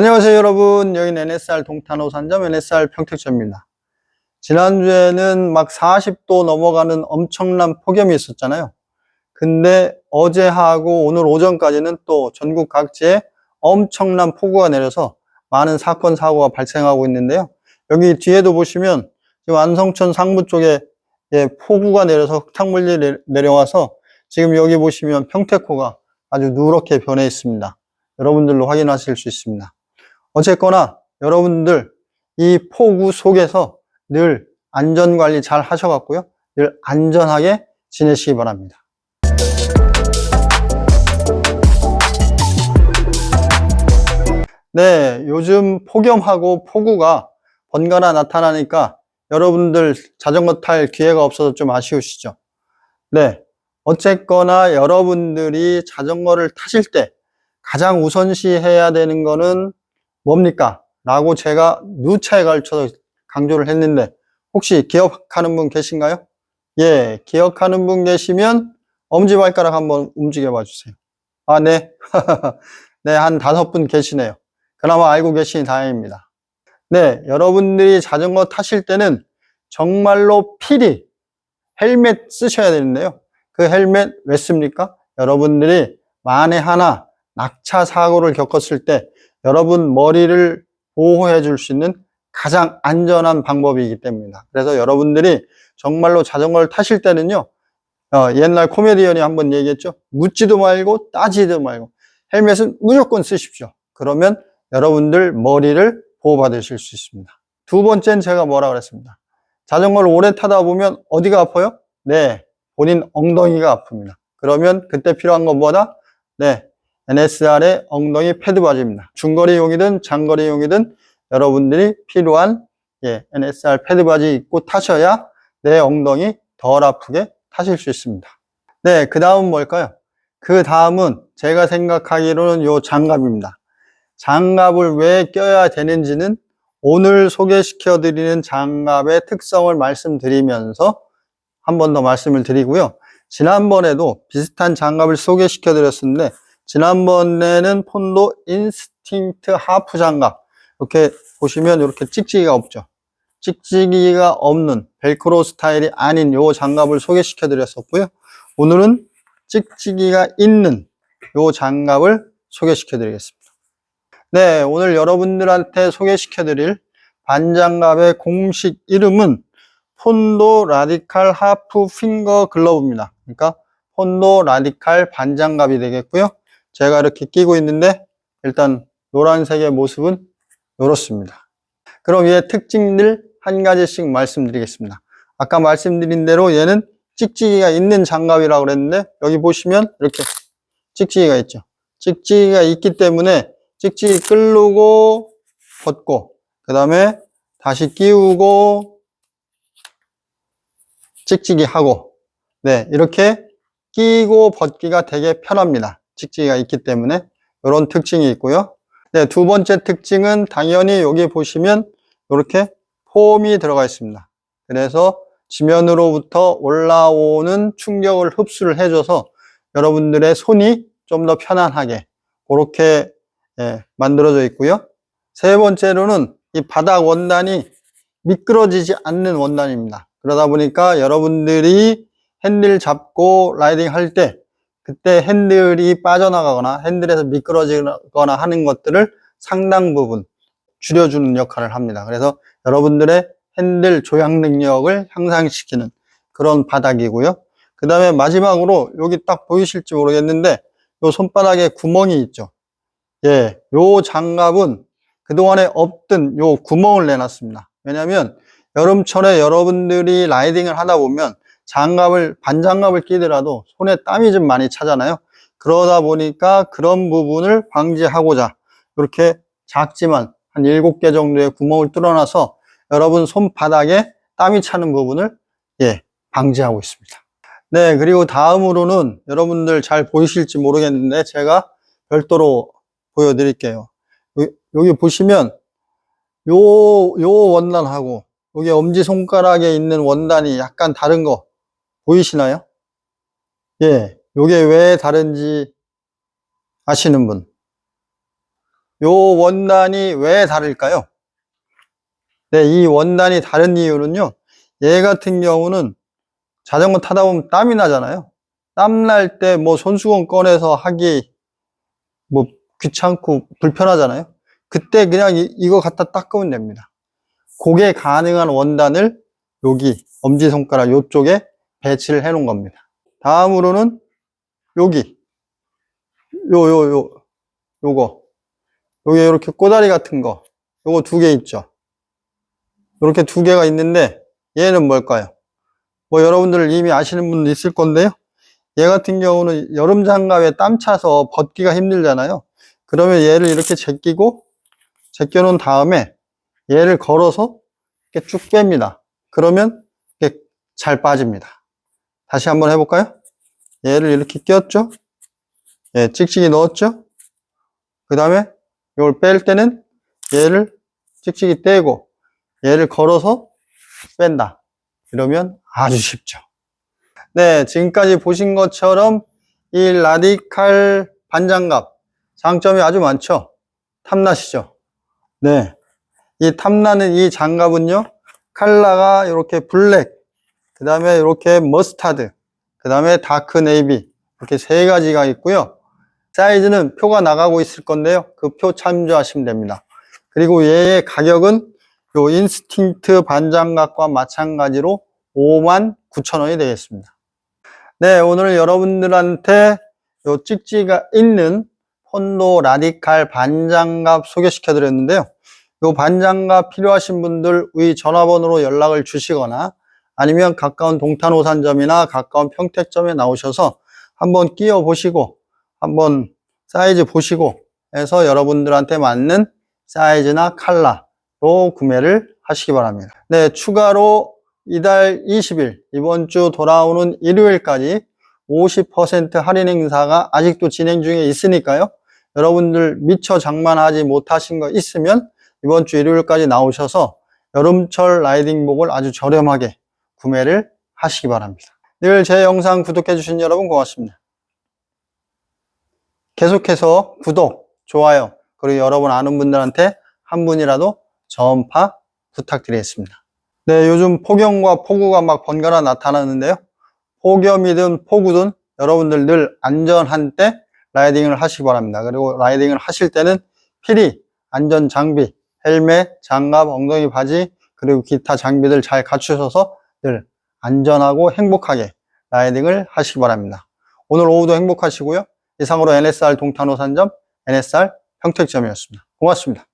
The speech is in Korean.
안녕하세요 여러분. 여기는 NSR 동탄호 산점 NSR 평택점입니다. 지난주에는 막 40도 넘어가는 엄청난 폭염이 있었잖아요. 근데 어제하고 오늘 오전까지는 또 전국 각지에 엄청난 폭우가 내려서 많은 사건 사고가 발생하고 있는데요. 여기 뒤에도 보시면 지금 안성천 상부 쪽에 예, 폭우가 내려서 흙탕물이 내- 내려와서 지금 여기 보시면 평택호가 아주 누렇게 변해 있습니다. 여러분들로 확인하실 수 있습니다 어쨌거나 여러분들 이 폭우 속에서 늘 안전관리 잘 하셔갖고요. 늘 안전하게 지내시기 바랍니다. 네, 요즘 폭염하고 폭우가 번갈아 나타나니까 여러분들 자전거 탈 기회가 없어서 좀 아쉬우시죠? 네, 어쨌거나 여러분들이 자전거를 타실 때 가장 우선시 해야 되는 거는 뭡니까? 라고 제가 누차에 걸쳐서 강조를 했는데 혹시 기억하는 분 계신가요? 예, 기억하는 분 계시면 엄지발가락 한번 움직여 봐 주세요. 아, 네. 네, 한 다섯 분 계시네요. 그나마 알고 계시니 다행입니다. 네, 여러분들이 자전거 타실 때는 정말로 필히 헬멧 쓰셔야 되는데요. 그 헬멧 왜 씁니까? 여러분들이 만에 하나 낙차 사고를 겪었을 때 여러분 머리를 보호해 줄 수 있는 가장 안전한 방법이기 때문입니다. 그래서 여러분들이 정말로 자전거를 타실 때는요, 어, 옛날 코미디언이 한번 얘기했죠. 묻지도 말고 따지도 말고 헬멧은 무조건 쓰십시오. 그러면 여러분들 머리를 보호받으실 수 있습니다. 두 번째는 제가 뭐라 그랬습니다. 자전거를 오래 타다 보면 어디가 아파요? 네, 본인 엉덩이가 아픕니다. 그러면 그때 필요한 건 뭐다? 네, NSR의 엉덩이 패드 바지입니다. 중거리용이든 장거리용이든 여러분들이 필요한 예, NSR 패드 바지 입고 타셔야 내 엉덩이 덜 아프게 타실 수 있습니다. 네, 그 다음 뭘까요? 그 다음은 제가 생각하기로는 요 장갑입니다. 장갑을 왜 껴야 되는지는 오늘 소개시켜 드리는 장갑의 특성을 말씀드리면서 한 번 더 말씀을 드리고요. 지난번에도 비슷한 장갑을 소개시켜 드렸었는데 지난번에는 폰도 인스팅트 하프 장갑 이렇게 보시면 이렇게 찍찍이가 없죠. 찍찍이가 없는 벨크로 스타일이 아닌 요 장갑을 소개시켜 드렸었고요. 오늘은 찍찍이가 있는 요 장갑을 소개시켜 드리겠습니다. 네, 오늘 여러분들한테 소개시켜 드릴 반장갑의 공식 이름은 폰도 라디칼 하프 핑거 글러브입니다. 그러니까 폰도 라디칼 반장갑이 되겠고요. 제가 이렇게 끼고 있는데 일단 노란색의 모습은 이렇습니다. 그럼 얘 특징들 한 가지씩 말씀드리겠습니다. 아까 말씀드린 대로 얘는 찍찍이가 있는 장갑이라고 그랬는데 여기 보시면 이렇게 찍찍이가 있죠. 찍찍이가 있기 때문에 찍찍이 끌고 벗고 그 다음에 다시 끼우고 찍찍이 하고 네 이렇게 끼고 벗기가 되게 편합니다. 찍찍이가 있기 때문에 이런 특징이 있고요. 네, 두 번째 특징은 당연히 여기 보시면 이렇게 폼이 들어가 있습니다. 그래서 지면으로부터 올라오는 충격을 흡수를 해줘서 여러분들의 손이 좀 더 편안하게 그렇게 예, 만들어져 있고요. 세 번째로는 이 바닥 원단이 미끄러지지 않는 원단입니다. 그러다 보니까 여러분들이 핸들 잡고 라이딩 할 때 그때 핸들이 빠져나가거나 핸들에서 미끄러지거나 하는 것들을 상당 부분 줄여주는 역할을 합니다. 그래서 여러분들의 핸들 조향 능력을 향상시키는 그런 바닥이고요. 그 다음에 마지막으로 여기 딱 보이실지 모르겠는데 요 손바닥에 구멍이 있죠. 예, 요 장갑은 그동안에 없던 요 구멍을 내놨습니다. 왜냐하면 여름철에 여러분들이 라이딩을 하다 보면 장갑을 반장갑을 끼더라도 손에 땀이 좀 많이 차잖아요. 그러다 보니까 그런 부분을 방지하고자 이렇게 작지만 한 7개 정도의 구멍을 뚫어놔서 여러분 손바닥에 땀이 차는 부분을 예, 방지하고 있습니다. 네, 그리고 다음으로는 여러분들 잘 보이실지 모르겠는데 제가 별도로 보여드릴게요. 여기, 보시면 요, 요 원단하고 여기 엄지손가락에 있는 원단이 약간 다른 거 보이시나요? 예, 요게 왜 다른지 아시는 분? 요 원단이 왜 다를까요? 네, 이 원단이 다른 이유는요. 얘 같은 경우는 자전거 타다 보면 땀이 나잖아요. 땀 날 때 뭐 손수건 꺼내서 하기 뭐 귀찮고 불편하잖아요. 그때 그냥 이, 이거 갖다 닦으면 됩니다. 그게 가능한 원단을 여기 엄지손가락 요쪽에 배치를 해 놓은 겁니다. 다음으로는 여기 요 요 요 요거 여기 이렇게 꼬다리 같은 거 요거 두 개 있죠. 이렇게 두 개가 있는데 얘는 뭘까요? 뭐 여러분들 이미 아시는 분도 있을 건데요. 얘 같은 경우는 여름 장갑에 땀 차서 벗기가 힘들잖아요. 그러면 얘를 이렇게 제끼고 제껴 놓은 다음에 얘를 걸어서 이렇게 쭉 뺍니다. 그러면 이렇게 잘 빠집니다. 다시 한번 해볼까요? 얘를 이렇게 끼웠죠? 예, 찍찍이 넣었죠? 그 다음에 이걸 뺄 때는 얘를 찍찍이 떼고 얘를 걸어서 뺀다. 이러면 아주 쉽죠. 네, 지금까지 보신 것처럼 이 라디칼 반장갑 장점이 아주 많죠? 탐나시죠? 네. 이 탐나는 이 장갑은요, 컬러가 이렇게 블랙, 그 다음에 이렇게 머스타드, 그 다음에 다크 네이비, 이렇게 세 가지가 있고요. 사이즈는 표가 나가고 있을 건데요. 그 표 참조하시면 됩니다. 그리고 얘의 가격은 요 인스팅트 반장갑과 마찬가지로 5만 9천 원이 되겠습니다. 네, 오늘 여러분들한테 요 찍지가 있는 폰도 라디칼 반장갑 소개시켜 드렸는데요. 요 반장갑 필요하신 분들 위 전화번호로 연락을 주시거나 아니면 가까운 동탄호산점이나 가까운 평택점에 나오셔서 한번 끼워 보시고 한번 사이즈 보시고 해서 여러분들한테 맞는 사이즈나 컬러로 구매를 하시기 바랍니다. 네, 추가로 이달 20일 이번 주 돌아오는 일요일까지 50% 할인 행사가 아직도 진행 중에 있으니까요. 여러분들 미처 장만하지 못하신 거 있으면 이번 주 일요일까지 나오셔서 여름철 라이딩복을 아주 저렴하게 구매를 하시기 바랍니다. 늘 제 영상 구독해 주신 여러분 고맙습니다. 계속해서 구독, 좋아요, 그리고 여러분 아는 분들한테 한 분이라도 전파 부탁드리겠습니다. 네, 요즘 폭염과 폭우가 막 번갈아 나타나는데요. 폭염이든 폭우든 여러분들 늘 안전한 때 라이딩을 하시기 바랍니다. 그리고 라이딩을 하실 때는 필히 안전 장비, 헬멧, 장갑, 엉덩이 바지, 그리고 기타 장비들 잘 갖추셔서 늘 안전하고 행복하게 라이딩을 하시기 바랍니다. 오늘 오후도 행복하시고요. 이상으로 NSR 동탄호산점, NSR 평택점이었습니다. 고맙습니다.